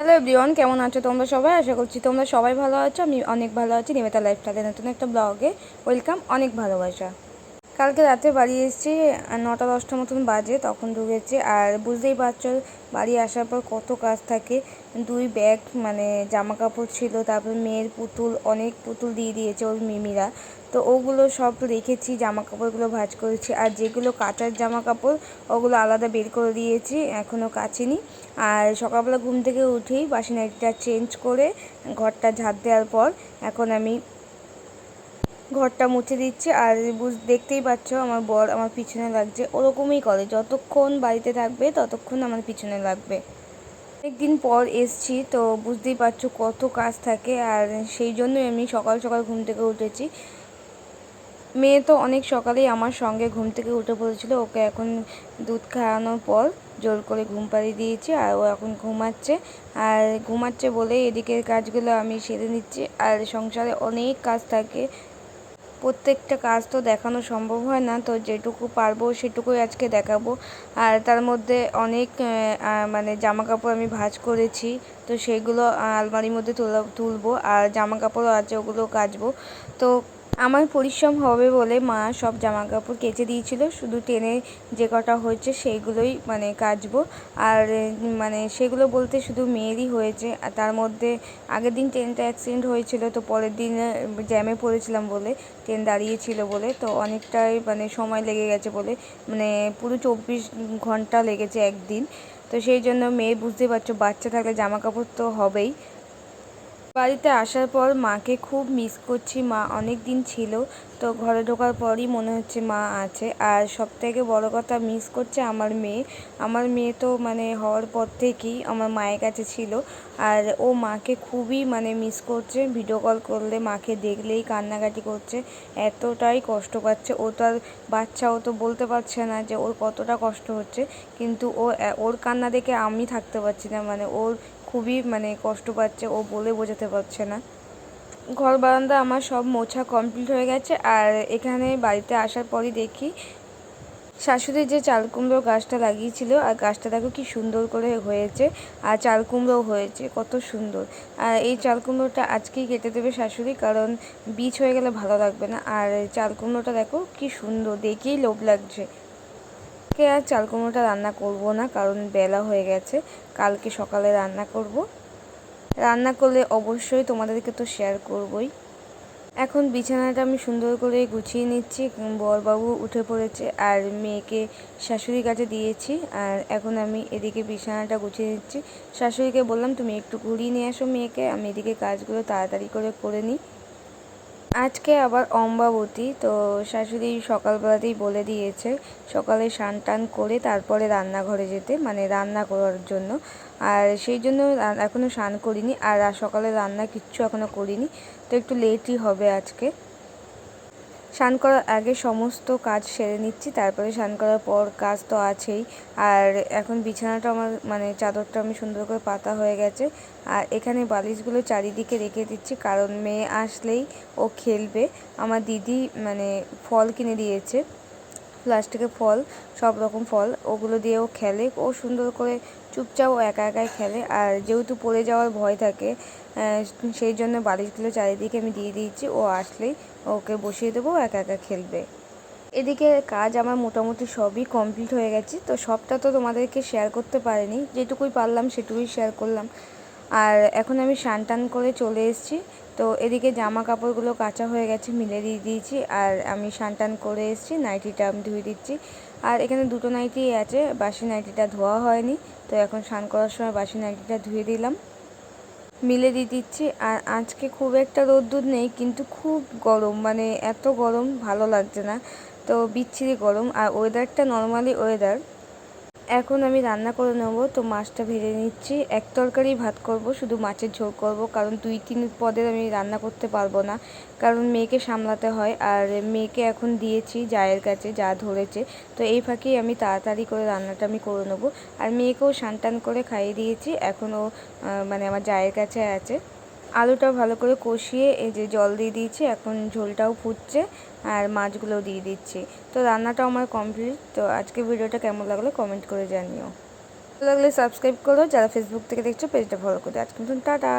Hello everyone কেমন আছো তোমরা সবাই? আশা করছি তোমরা সবাই ভালো আছো। আমি অনেক ভালো আছি, নিবেতা লাইফস্টাইলের নতুন একটা ব্লগে। ওয়েলকাম অনেক ভালোবাসা। কালকে রাতে বাড়ি এসেছি নটা দশটা মতন বাজে তখন ঢুকেছি। আর বুঝতেই পারছ, বাড়ি আসার পর কত কাজ থাকে। দুই ব্যাগ মানে জামা কাপড় ছিল, তারপর মেয়ের পুতুল, অনেক পুতুল দিয়ে দিয়েছে ওর মিমিরা। তো ওগুলো সব রেখেছি জামা কাপড়গুলো ভাঁজ করেছি। আর যেগুলো কাচার জামা কাপড় ওগুলো আলাদা বের করে দিয়েছি এখনও কাচিনি। আর সকালবেলা ঘুম থেকে উঠেই বাসি নাইটিটা চেঞ্জ করে ঘরটা ঝাঁট দেওয়ার পর এখন আমি ঘরটা মুছে দিচ্ছে আর বুঝ, দেখতেই পাচ্ছ আমার বর আমার পিছনে লাগছে। ওরকমই করে, যতক্ষণ বাড়িতে থাকবে ততক্ষণ আমার পিছনে লাগবে। অনেকদিন পর এসছি তো বুঝতেই পারছ কত কাজ থাকে আর সেই জন্যই আমি সকাল সকাল ঘুম থেকে উঠেছি। মেয়ে তো অনেক সকালেই আমার সঙ্গে ঘুম থেকে উঠে পড়েছিল, ওকে এখন দুধ খাওয়ানোর পর জোর করে ঘুম পাড়িয়ে দিয়েছি আর ও এখন ঘুমাচ্ছে। আর ঘুমাচ্ছে বলেই এদিকের কাজগুলো আমি সেরে নিচ্ছি আর সংসারে অনেক কাজ থাকে প্রত্যেকটা কাজ তো দেখানো সম্ভব হয় না, তো যেটুকু পারব সেটুকুই আজকে দেখাবো। আর তার মধ্যে অনেক মানে জামা কাপড় আমি ভাজ করেছি, তো সেগুলো আলমারির মধ্যে তোলা, তুলবো। আর জামা কাপড়ও আছে ওগুলো কাচবো। তো আমার পরিশ্রম হবে বলে মা সব জামা কাপড় কেচে দিয়েছিল। শুধু টেনে যে কটা হয়েছে সেইগুলোই মানে কাচবো। আর মানে সেগুলো বলতে শুধু মেয়েরই হয়েছে। আর তার মধ্যে আগের দিন ট্রেনটা অ্যাক্সিডেন্ট হয়েছিল, তো পরের দিন জ্যামে পড়েছিলাম বলে, ট্রেন দাঁড়িয়েছিল বলে, তো অনেকটাই মানে সময় লেগে গেছে বলে মানে পুরো চব্বিশ ঘণ্টা লেগেছে একদিন। তো সেই জন্য মেয়ে বুঝতে পারছ, বাচ্চা থাকলে জামা কাপড় তো হবেই। বাড়িতে আসার পর মাকে খুব মিস করছি। মা অনেক দিন ছিল, তো ঘরে ঢোকার পরই মনে হচ্ছে মা আছে। আর সব থেকে বড়ো কথা মিস করছে আমার মেয়ে। আমার মেয়ে তো মানে হওয়ার পর থেকেই আমার মায়ের কাছে ছিল। আর ও মাকে খুবই মানে মিস করছে। ভিডিও কল করলে মাকে দেখলেই কান্নাকাটি করছে। এতটাই কষ্ট পাচ্ছে। ও তো আর বাচ্চা, ও তো বলতে পারছে না যে ওর কতটা কষ্ট হচ্ছে। কিন্তু ও ওর কান্না দেখে আমি থাকতে পারছি না। মানে ওর খুবই মানে কষ্ট পাচ্ছে, ও বলে বোঝাতে পারছে না। ঘর বারান্দা আমার সব মোছা কমপ্লিট হয়ে গেছে, আর এখানে বাড়িতে আসার পরই দেখি শাশুড়ি যে চাল কুমড়ো গাছটা লাগিয়েছিল, আর গাছটা দেখো কি সুন্দর করে হয়েছে, আর চাল কুমড়োও হয়েছে, কত সুন্দর। আর এই চাল কুমড়োটা আজকেই কেটে দেবে শাশুড়ি, কারণ বীজ হয়ে গেলে ভালো লাগবে না, আর চাল কুমড়োটা দেখো কি সুন্দর, দেখেই লোভ লাগছে। আজকে আর চাল কুমড়োটা রান্না করব না, কারণ বেলা হয়ে গেছে। কালকে সকালে রান্না করব। রান্না করলে অবশ্যই তোমাদেরকে তো শেয়ার করবই। এখন বিছানাটা আমি সুন্দর করে গুছিয়ে নিচ্ছি। বরবাবু উঠে পড়েছে আর মেয়েকে শাশুড়ির কাছে দিয়েছি। আর এখন আমি এদিকে বিছানাটা গুছিয়ে নিচ্ছি। শাশুড়িকে বললাম, তুমি একটু ঘুরিয়ে নিয়ে আসো মেয়েকে। আমি এদিকে কাজগুলো তাড়াতাড়ি করে করে নিই। আজকে আবার অম্বাবতী, তো শাশুড়ি সকালবেলাতেই বলে দিয়েছে, সকালে স্নান টান করে তারপরে রান্নাঘরে যেতে মানে রান্না করার জন্য। আর সেই জন্য এখনও স্নান করিনি, আর সকালে রান্না কিচ্ছু এখনও করিনি, তো একটু লেটই হবে আজকে। স্নান করার আগে সমস্ত কাজ সেরে নিচ্ছি, তারপরে স্নান করার পর কাজ তো আছেই। আর এখন বিছানাটা আমার মানে চাদরটা আমি সুন্দর করে পাতা হয়ে গেছে। আর এখানে বালিশগুলো চারিদিকে রেখে দিচ্ছি, কারণ মেয়ে আসলেই ও খেলবে। আমার দিদি মানে ফল কিনে দিয়েছে। প্লাস্টিকের ফল, সব রকম ফল, ওগুলো দিয়েও খেলে। ও সুন্দর করে চুপচাপ ও একা একাই খেলে। আর যেহেতু পড়ে যাওয়ার ভয় থাকে সেই জন্য বালিশগুলো চারিদিকে আমি দিয়ে দিয়েছি। ও আসলেই ওকে বসিয়ে দেবো একা একা খেলবে। এদিকে কাজ আমার মোটামুটি সবই কমপ্লিট হয়ে গেছে। তো সবটা তো তোমাদেরকে শেয়ার করতে পারিনি। যেটুকুই পারলাম সেটুকুই শেয়ার করলাম। আর এখন আমি টান করে চলে এসেছি। তো এদিকে জামা কাপড়গুলো কাঁচা হয়ে গেছে, মিলে দিয়ে দিয়েছি। আর আমি স্নান টান করে এসেছি, নাইটিটা আমি ধুয়ে দিচ্ছি। আর এখানে দুটো নাইটি আছে, বাসি নাইটিটা ধোয়া হয়নি, তো এখন স্নান করার সময় বাসি নাইটিটা ধুয়ে দিলাম। মিলে দিয়ে দিচ্ছি। আর আজকে খুব একটা রোদ্দুর নেই, কিন্তু খুব গরম মানে এত গরম ভালো লাগছে না। তো বিচ্ছিরি গরম। আর ওয়েদারটা নর্মালি ওয়েদার এখন আমি রান্না করে নেব। তো মাছটা ভেজে নিচ্ছি। এক তরকারি ভাত করব, শুধু মাছের ঝোল করব। কারণ দুই, তিন পদের আমি রান্না করতে পারব না। কারণ মেয়েকে সামলাতে হয়। আর মেয়েকে এখন দিয়েছি জায়ের কাছে, যা ধরেছে। তো এই ফাঁকেই আমি তাড়াতাড়ি করে রান্নাটা আমি করে নেব। আর মেয়েকেও টান করে খাইয়ে দিয়েছি। এখনও মানে আমার জায়ের কাছে আছে। আলুটা ভালো করে কষিয়ে এই যে জল দিয়ে দিয়েছি, এখন ঝোলটাও ফুটছে আর মাছগুলোও দিয়ে দিচ্ছি। তো রান্নাটাও আমার কমপ্লিট তো আজকে ভিডিওটা কেমন লাগল কমেন্ট করে জানিও। ভালো লাগলে সাবস্ক্রাইব করো, যারা ফেসবুক থেকে দেখছ পেজটা ফলো করে আজকে টাটা।